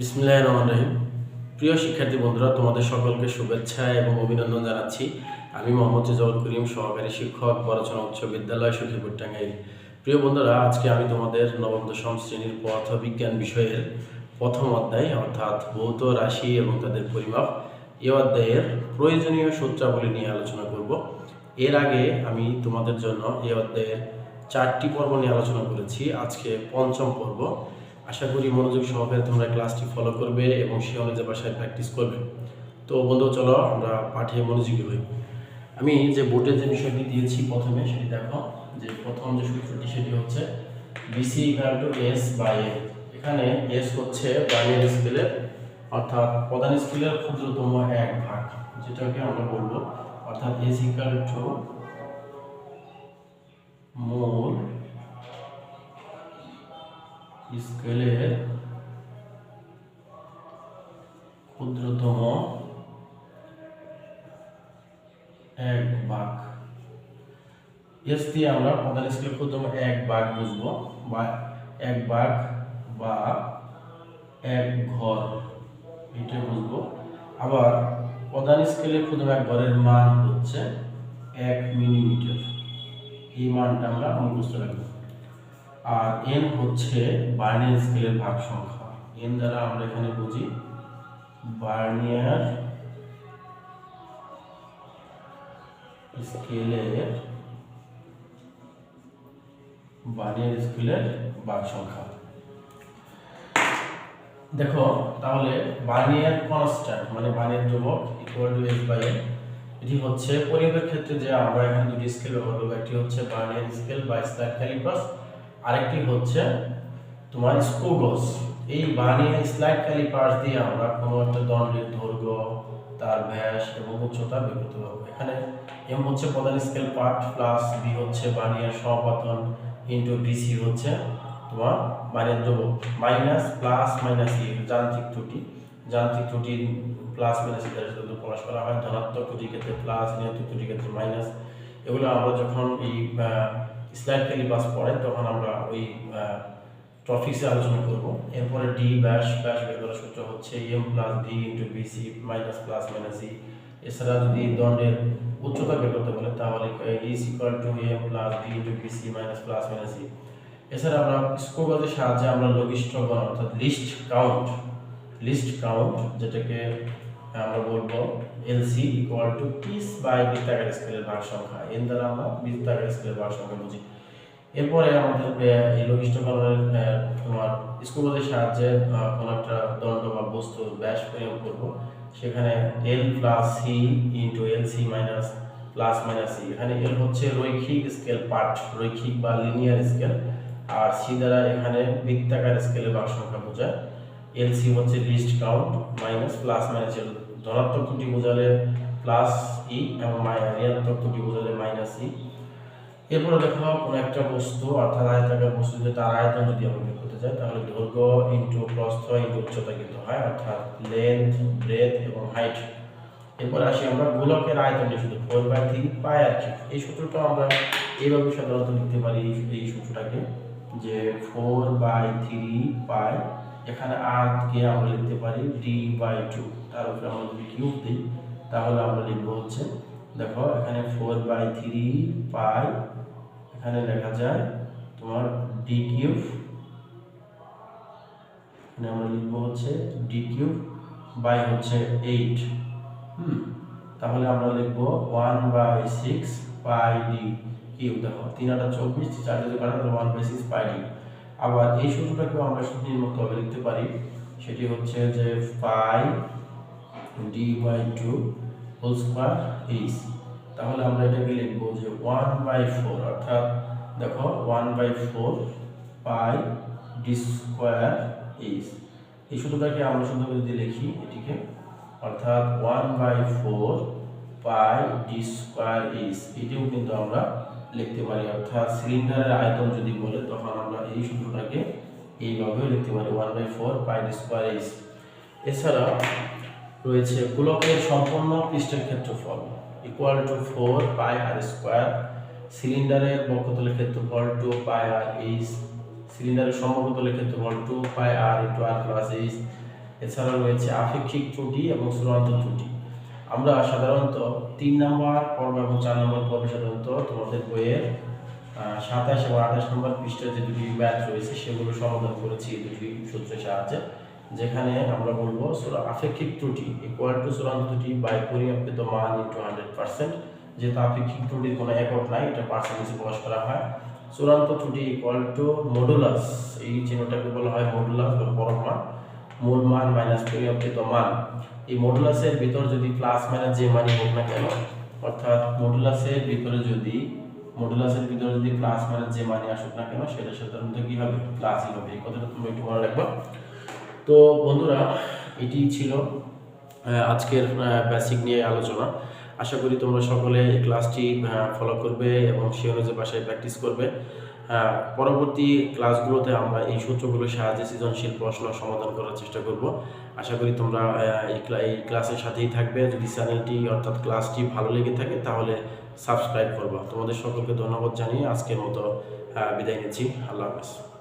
বিসমিল্লাহ রহমান রহিম। প্রিয় শিক্ষার্থী বন্ধুরা, তোমাদের সকলকে শুভেচ্ছা এবং অভিনন্দন জানাচ্ছি। আমি মোহাম্মদ রেজাউল করিম, সহকারী শিক্ষক, পড়াশোনা উচ্চ বিদ্যালয় সখীপুর টাঙ্গাইল প্রিয় বন্ধুরা, আজকে আমি তোমাদের নবম দশম শ্রেণির পদার্থ বিজ্ঞান বিষয়ের প্রথম অধ্যায়, অর্থাৎ ভৌত রাশি এবং তাদের পরিমাপ এ অধ্যায়ের প্রয়োজনীয় সূত্রাবলী নিয়ে আলোচনা করব। এর আগে আমি তোমাদের জন্য এ অধ্যায়ের চারটি পর্ব নিয়ে আলোচনা করেছি। আজকে পঞ্চম পর্ব আশা করি মনোযোগ সহকারে তোমরা ক্লাসটি ফলো করবে এবং সে অনুযায়ী বাসায় প্র্যাকটিস করবে। তো বন্ধু, চলো আমরা পাঠে মনোযোগী হই। আমি যে বোর্ডে যে বিষয়টি দিয়েছি প্রথমে সেটি দেখো। যে প্রথম যে সূত্রটি সেটি হচ্ছে BC two S by A এখানে এস হচ্ছে বাইনের স্কেলের অর্থাৎ প্রধান স্কেলের ক্ষুদ্রতম এক ভাগ, যেটাকে আমরা বলব। অর্থাৎ এস ইকাল টু মূল স্কেলের ক্ষুদ্রতম এক ভাগ। এস দিয়ে আমরা প্রধান স্কেলের ক্ষুদ্রতম এক ভাগ বুঝব বা এক ভাগ বা এক ঘর। এটা বুঝব। আবার প্রধান স্কেলের ক্ষুদ্রতম এক ঘরের মান হচ্ছে এক মিলিমিটার। এই মানটা আমরা মুখস্থ রাখব। আর এন হচ্ছে বার্নিয়ার স্কেলের ভাগ সংখ্যা এন দ্বারা আমরা এখানে বুঝি বার্নিয়ার স্কেলের বার্নিয়ার স্কেলের ভাগ সংখ্যা দেখো, তাহলে বার্নিয়ার কনস্ট্যান্ট মানে বার্নিয়ার ধ্রুবক ইকুয়াল টু এস বাই এটি হচ্ছে পরিমাপের ক্ষেত্রে যে আমরা এখানে দুটি স্কেল ব্যবহার করব। একটি হচ্ছে বার্নিয়ার স্কেল বা স্ল্যাট ক্যালিপাস আরেকটি হচ্ছে তোমার স্কুগস এই বানিয়ে স্লাইড ক্যালিপার্স দিয়ে আমরা কোনো একটা দণ্ডের দৈর্ঘ্য, তার ব্যাস এবং উচ্চতা বের করতে পারব। এখানে এম হচ্ছে প্রধান স্কেল পার্ট প্লাস বি হচ্ছে বানিয়ার সমাপতন ইন্টু বিসি হচ্ছে তোমার বানিয়ার দ্রব্য মাইনাস প্লাস মাইনাস ই যান্ত্রিক ত্রুটি। যান্ত্রিক ত্রুটি প্লাস মাইনাস ইত্যাদি প্রকাশ করা হয়। ধনাত্মক ত্রুটির ক্ষেত্রে প্লাস ঋণাত্মক ত্রুটির ক্ষেত্রে মাইনাস এগুলো আমরা যখন এই স্লাইড ক্যালিপাস পড়ে, তখন আমরা ওই টপিক্সে আলোচনা করব। এরপরে ডি ব্যাস ব্যাস বের করার সূত্র হচ্ছে M plus D into BC minus plus minus E এছাড়া যদি দণ্ডের উচ্চতা বের করতে বলে, তাহলে is equal to M plus D into BC minus plus minus E এছাড়া আমরা স্কোবাজের সাহায্যে আমরা লঘিষ্ঠ গণ অর্থাৎ লিস্ট কাউন্ট লিস্ট কাউন্ট যেটাকে আমরা বলব LC equal to piece by বৃত্তাকার স্কেলের ভাগ সংখ্যা এন দ্বারা আমরা বৃত্তাকার স্কেলের ভাগ সংখ্যা বুঝি। এরপরে আমাদের এই লঘিষ্ঠকরণের তোমার স্কুলের সাহায্যে কোনো একটা দণ্ড বা বস্তু ব্যাস প্রয়োগ করব। সেখানে L plus C into L C minus plus minus C এখানে এল হচ্ছে রৈখিক স্কেল পার্ট রৈখিক বা লিনিয়ার স্কেল আর সি দ্বারা এখানে বৃত্তাকার স্কেলের ভাগ সংখ্যা বোঝায়। এল সি হচ্ছে least count minus plus minus L ধনাত্মক ত্রুটি বোঝালে প্লাস ই এবং ঋণাত্মক ত্রুটি বোঝালে মাইনাস ই এরপরে দেখো কোনো একটা বস্তু, অর্থাৎ আয়তাকার বস্তু, যদি তার আয়তন যদি আমরা বের করতে চাই তাহলে দৈর্ঘ্য ইন্টু প্রস্থ ইন্টু উচ্চতা কিন্তু হয়, অর্থাৎ লেন্থ ব্রেথ এবং হাইট এরপর আসি আমরা গোলকের আয়তন শুধু four by three pi R কি। এই সূত্রটা আমরা এইভাবে সাধারণত লিখতে পারি এই সূত্রটাকে, যে ফোর বাই থ্রি পাই এখানে আর কে আমরা লিখতে পারি? ডি বাই টু তার উপরে আমরা যদি কিউব দিই, তাহলে আমরা লিখব হচ্ছে, দেখো, এখানে ফোর বাই থ্রি পাই এখানে লেখা যায় তোমার ডি কিউব এখানে আমরা লিখব হচ্ছে ডি কিউব বাই হচ্ছে এইট হুম, তাহলে আমরা লিখব one by six pi D cube দেখো, তিন আটা চব্বিশ, চার যদি কাটা one by six pi D আবার এই সূত্রটাকেও আমরা নিম্নভাবে লিখতে পারি। সেটি হচ্ছে যে pi D by two whole square H তাহলে আমরা এটাকে লিখব যে ওয়ান বাই ফোর অর্থাৎ দেখো one by four pi D square H এই সূত্রটাকে আমরা সুন্দর যদি লিখি এটিকে, অর্থাৎ one by four pi D square H এটিও কিন্তু আমরা লিখতে পারি, অর্থাৎ সিলিন্ডারের আয়তন যদি বলে, তখন আমরা এই সূত্রটাকে এইভাবেও লিখতে পারি one by four pi square H এছাড়া রয়েছে গোলকের সম্পূর্ণ পৃষ্ঠের ক্ষেত্রফল equal to four pi R square সিলিন্ডারের বক্ষতলের ক্ষেত্রফল টু পাই আর এইচ সিলিন্ডারের সমগ্রতলের ক্ষেত্রফল two pi R into R plus H এছাড়া রয়েছে আপেক্ষিক ত্রুটি এবং চূড়ান্ত ত্রুটি। আমরা সাধারণত তিন নম্বর পর্ব এবং চার নম্বর পর্বে সাধারণত তোমাদের বইয়ের সাতাশ এবং আঠাশ নম্বর পৃষ্ঠায় যে দুটি ম্যাথ রয়েছে সেগুলো সমাধান করেছি দুটি সূত্রের সাহায্যে, যেখানে আমরা বলব সুরা আপেক্ষিক ত্রুটি ইকুয়াল টু চূড়ান্ত ত্রুটি বাই পরিমাপিত মান ইন্টু হান্ড্রেড পার্সেন্ট যেহেতু আপেক্ষিক ত্রুটির কোনো একক নাই, এটা পার্সেন্টেজে প্রকাশ করা হয়। চূড়ান্ত ত্রুটি ইকুয়াল টু মডুলাস এই চিহ্নটাকে বলা হয় মডুলাস বা পরম মূল মান মাইনাস পরিবর্তিত মান। এই মডুলাসের ভিতর যদি প্লাস মাইনাস যে মানই হোক না কেন, অর্থাৎ মডুলাসের ভিতরে যদি মডুলাসের ভিতরে যদি প্লাস মাইনাস যে মানই আসুক না কেন, সেটা সাধারণত কি হবে? প্লাসই হবে। এই কথাটা তুমি একটু মনে রাখবা। তো বন্ধুরা, এটি ছিল আজকের বেসিক নিয়ে আলোচনা। আশা করি তোমরা সকলে এই ক্লাসটি ফলো করবে এবং সে অনুযায়ী বাসায় প্র্যাকটিস করবে। পরবর্তী ক্লাসগুলোতে আমরা এই সূত্রগুলোর সাহায্যে সৃজনশীল প্রশ্ন সমাধান করার চেষ্টা করব। আশা করি তোমরা এই ক্লাসের সাথেই থাকবে। যদি চ্যানেলটি অর্থাৎ ক্লাসটি ভালো লেগে থাকে তাহলে সাবস্ক্রাইব করবা। তোমাদের সকলকে ধন্যবাদ জানিয়ে আজকের মতো বিদায় নিচ্ছি। আল্লাহ হাফেজ।